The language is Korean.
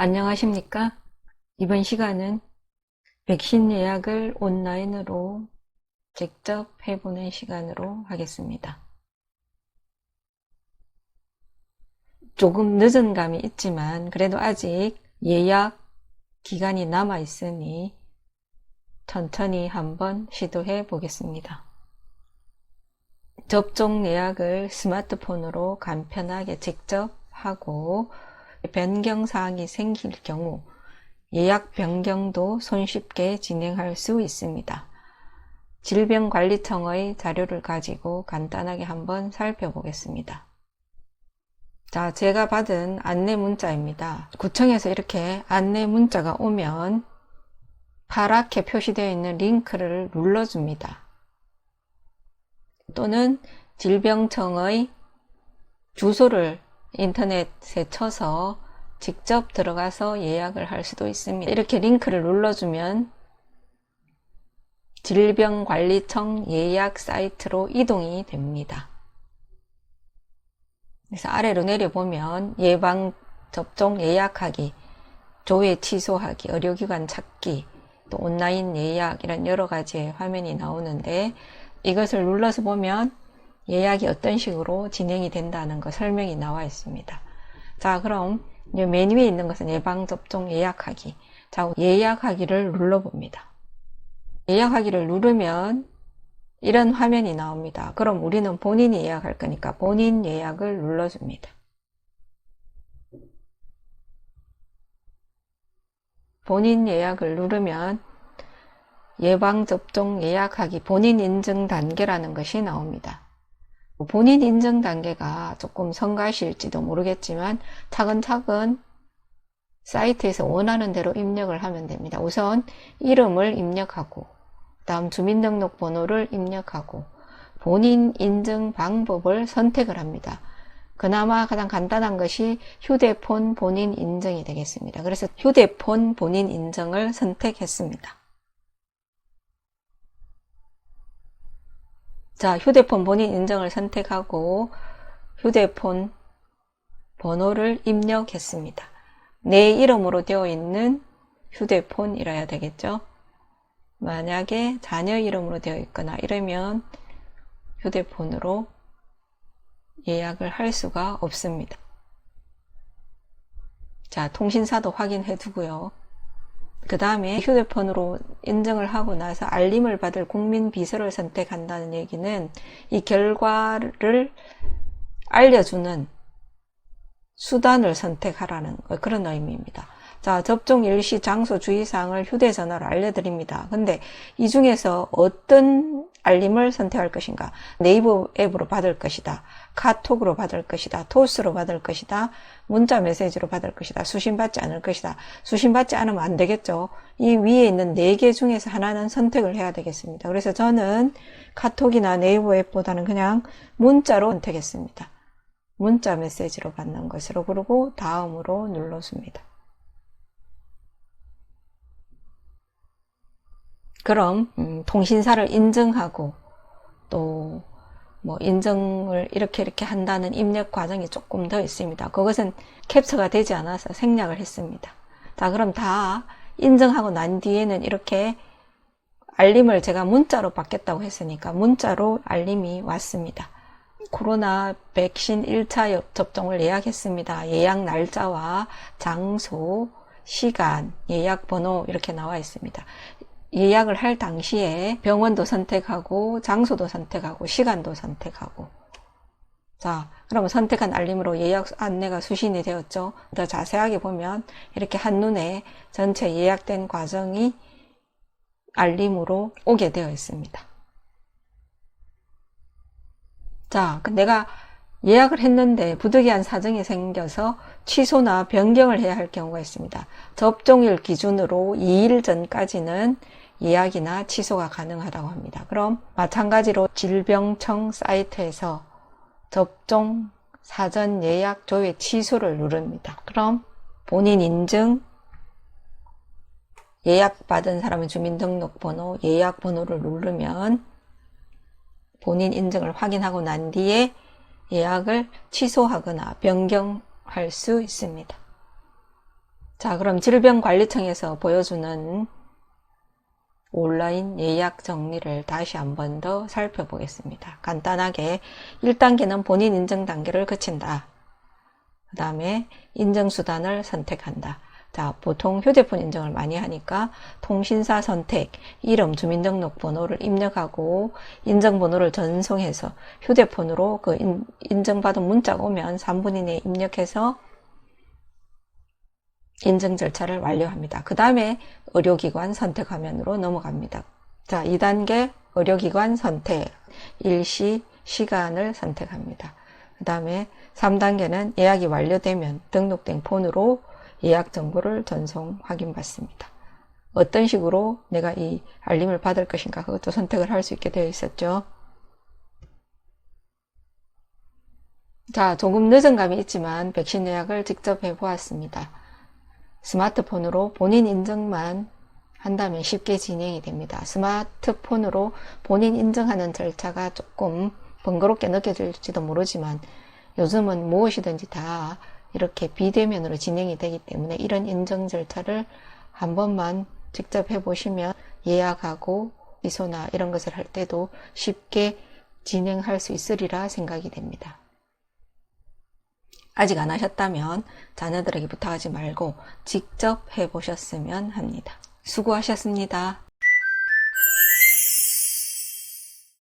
안녕하십니까? 이번 시간은 백신 예약을 온라인으로 직접 해보는 시간으로 하겠습니다. 조금 늦은 감이 있지만 그래도 아직 예약 기간이 남아 있으니 천천히 한번 시도해 보겠습니다. 접종 예약을 스마트폰으로 간편하게 직접 하고 변경 사항이 생길 경우 예약 변경도 손쉽게 진행할 수 있습니다. 질병관리청의 자료를 가지고 간단하게 한번 살펴보겠습니다. 자, 제가 받은 안내 문자입니다. 구청에서 이렇게 안내 문자가 오면 파랗게 표시되어 있는 링크를 눌러줍니다. 또는 질병청의 주소를 인터넷에 쳐서 직접 들어가서 예약을 할 수도 있습니다. 이렇게 링크를 눌러주면 질병관리청 예약 사이트로 이동이 됩니다. 그래서 아래로 내려보면 예방접종 예약하기, 조회 취소하기, 의료기관 찾기, 또 온라인 예약 이런 여러 가지의 화면이 나오는데 이것을 눌러서 보면 예약이 어떤 식으로 진행이 된다는 거 설명이 나와 있습니다. 자, 그럼 맨 위에 있는 것은 예방접종 예약하기. 자, 예약하기를 눌러봅니다. 예약하기를 누르면 이런 화면이 나옵니다. 그럼 우리는 본인이 예약할 거니까 본인 예약을 눌러줍니다. 본인 예약을 누르면 예방접종 예약하기 본인 인증 단계라는 것이 나옵니다. 본인 인증 단계가 조금 성가실지도 모르겠지만 차근차근 사이트에서 원하는 대로 입력을 하면 됩니다. 우선 이름을 입력하고 다음 주민등록번호를 입력하고 본인 인증 방법을 선택을 합니다. 그나마 가장 간단한 것이 휴대폰 본인 인증이 되겠습니다. 그래서 휴대폰 본인 인증을 선택했습니다. 자, 휴대폰 본인 인증을 선택하고 휴대폰 번호를 입력했습니다. 내 이름으로 되어 있는 휴대폰이라야 되겠죠. 만약에 자녀 이름으로 되어 있거나 이러면 휴대폰으로 예약을 할 수가 없습니다. 자, 통신사도 확인해 두고요. 그 다음에 휴대폰으로 인증을 하고 나서 알림을 받을 국민 비서를 선택한다는 얘기는 이 결과를 알려주는 수단을 선택하라는 그런 의미입니다. 자, 접종 일시 장소 주의사항을 휴대전화로 알려드립니다. 근데 이 중에서 어떤 알림을 선택할 것인가? 네이버 앱으로 받을 것이다. 카톡으로 받을 것이다. 토스로 받을 것이다. 문자 메시지로 받을 것이다. 수신받지 않을 것이다. 수신받지 않으면 안 되겠죠. 이 위에 있는 네 개 중에서 하나는 선택을 해야 되겠습니다. 그래서 저는 카톡이나 네이버 앱보다는 그냥 문자로 선택했습니다. 문자 메시지로 받는 것으로 그러고 다음으로 눌러줍니다. 그럼 음, 통신사를 인증하고 또 뭐 인증을 이렇게 이렇게 한다는 입력 과정이 조금 더 있습니다. 그것은 캡처가 되지 않아서 생략을 했습니다. 자 그럼 다 인증하고 난 뒤에는 이렇게 알림을 제가 문자로 받겠다고 했으니까 문자로 알림이 왔습니다. 코로나 백신 1차 접종을 예약했습니다. 예약 날짜와 장소, 시간, 예약 번호 이렇게 나와 있습니다. 예약을 할 당시에 병원도 선택하고 장소도 선택하고 시간도 선택하고. 자 그러면 선택한 알림으로 예약 안내가 수신이 되었죠. 더 자세하게 보면 이렇게 한눈에 전체 예약된 과정이 알림으로 오게 되어 있습니다. 자 내가 예약을 했는데 부득이한 사정이 생겨서 취소나 변경을 해야 할 경우가 있습니다. 접종일 기준으로 2일 전까지는 예약이나 취소가 가능하다고 합니다. 그럼 마찬가지로 질병청 사이트에서 접종 사전 예약 조회 취소를 누릅니다. 그럼 본인 인증, 예약받은 사람의 주민등록번호, 예약번호를 누르면 본인 인증을 확인하고 난 뒤에 예약을 취소하거나 변경할 수 있습니다. 자, 그럼 질병관리청에서 보여주는 온라인 예약 정리를 다시 한 번 더 살펴보겠습니다. 간단하게 1단계는 본인 인증 단계를 거친다. 그 다음에 인증 수단을 선택한다. 자, 보통 휴대폰 인증을 많이 하니까 통신사 선택, 이름, 주민등록번호를 입력하고 인증번호를 전송해서 휴대폰으로 그 인, 인증받은 문자가 오면 3분 이내에 입력해서 인증 절차를 완료합니다. 그 다음에 의료기관 선택 화면으로 넘어갑니다. 자, 2단계 의료기관 선택, 일시, 시간을 선택합니다. 그 다음에 3단계는 예약이 완료되면 등록된 폰으로 예약 정보를 전송 확인받습니다. 어떤 식으로 내가 이 알림을 받을 것인가 그것도 선택을 할 수 있게 되어 있었죠. 자, 조금 늦은 감이 있지만 백신 예약을 직접 해보았습니다. 스마트폰으로 본인 인증만 한다면 쉽게 진행이 됩니다. 스마트폰으로 본인 인증하는 절차가 조금 번거롭게 느껴질지도 모르지만 요즘은 무엇이든지 다 이렇게 비대면으로 진행이 되기 때문에 이런 인증 절차를 한 번만 직접 해보시면 예약하고 이소나 이런 것을 할 때도 쉽게 진행할 수 있으리라 생각이 됩니다. 아직 안 하셨다면 자녀들에게 부탁하지 말고 직접 해보셨으면 합니다. 수고하셨습니다.